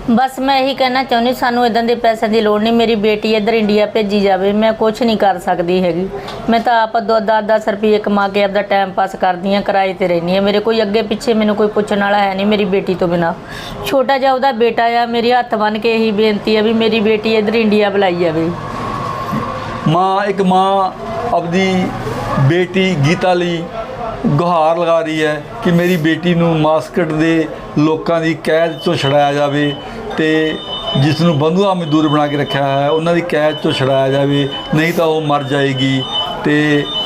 ਬਸ ਮੈਂ ਇਹੀ ਕਹਿਣਾ ਚਾਹੁੰਦੀ, ਸਾਨੂੰ ਇਦਾਂ ਦੇ ਪੈਸਿਆਂ ਦੀ ਲੋੜ ਨਹੀਂ। ਮੇਰੀ ਬੇਟੀ ਇੱਧਰ ਇੰਡੀਆ ਭੇਜੀ ਜਾਵੇ, ਮੈਂ ਕੁਝ ਨਹੀਂ ਕਰ ਸਕਦੀ ਹੈਗੀ। ਮੈਂ ਤਾਂ ਆਪ ਦੋ ਦਸ ਦਸ ਰੁਪਏ ਕਮਾ ਕੇ ਆਪਦਾ ਟਾਈਮ ਪਾਸ ਕਰਦੀ ਹਾਂ, ਕਿਰਾਏ ਤੇ ਰਹਿੰਦੀ ਹਾਂ। ਮੇਰੇ ਕੋਈ ਅੱਗੇ ਪਿੱਛੇ ਮੈਨੂੰ ਕੋਈ ਪੁੱਛਣ ਵਾਲਾ ਹੈ ਨਹੀਂ ਮੇਰੀ ਬੇਟੀ ਤੋਂ ਬਿਨਾ। ਛੋਟਾ ਜਿਹਾ ਉਹਦਾ ਬੇਟਾ ਆ, ਮੇਰੇ ਹੱਥ ਬੰਨ ਕੇ ਇਹੀ ਬੇਨਤੀ ਆ ਵੀ ਮੇਰੀ ਬੇਟੀ ਇੱਧਰ ਇੰਡੀਆ ਬੁਲਾਈ ਜਾਵੇ। ਮਾਂ, ਇੱਕ ਮਾਂ ਆਪਦੀ ਬੇਟੀ ਗੀਤਾ ਲਈ ਗੁਹਾਰ ਲਗਾ ਰਹੀ ਹੈ ਕਿ ਮੇਰੀ ਬੇਟੀ ਨੂੰ ਮਾਸਕਟ ਦੇ ਲੋਕਾਂ ਦੀ ਕੈਦ ਤੋਂ ਛਡਾਇਆ ਜਾਵੇ ਤੇ ਜਿਸ ਨੂੰ ਬੰਧੂਆ ਮਜ਼ਦੂਰ ਬਣਾ ਕੇ ਰੱਖਿਆ ਹੈ, ਉਹਨਾਂ ਦੀ ਕੈਦ ਤੋਂ ਛਡਾਇਆ ਜਾਵੇ, ਨਹੀਂ ਤਾਂ ਉਹ ਮਰ ਜਾਏਗੀ ਤੇ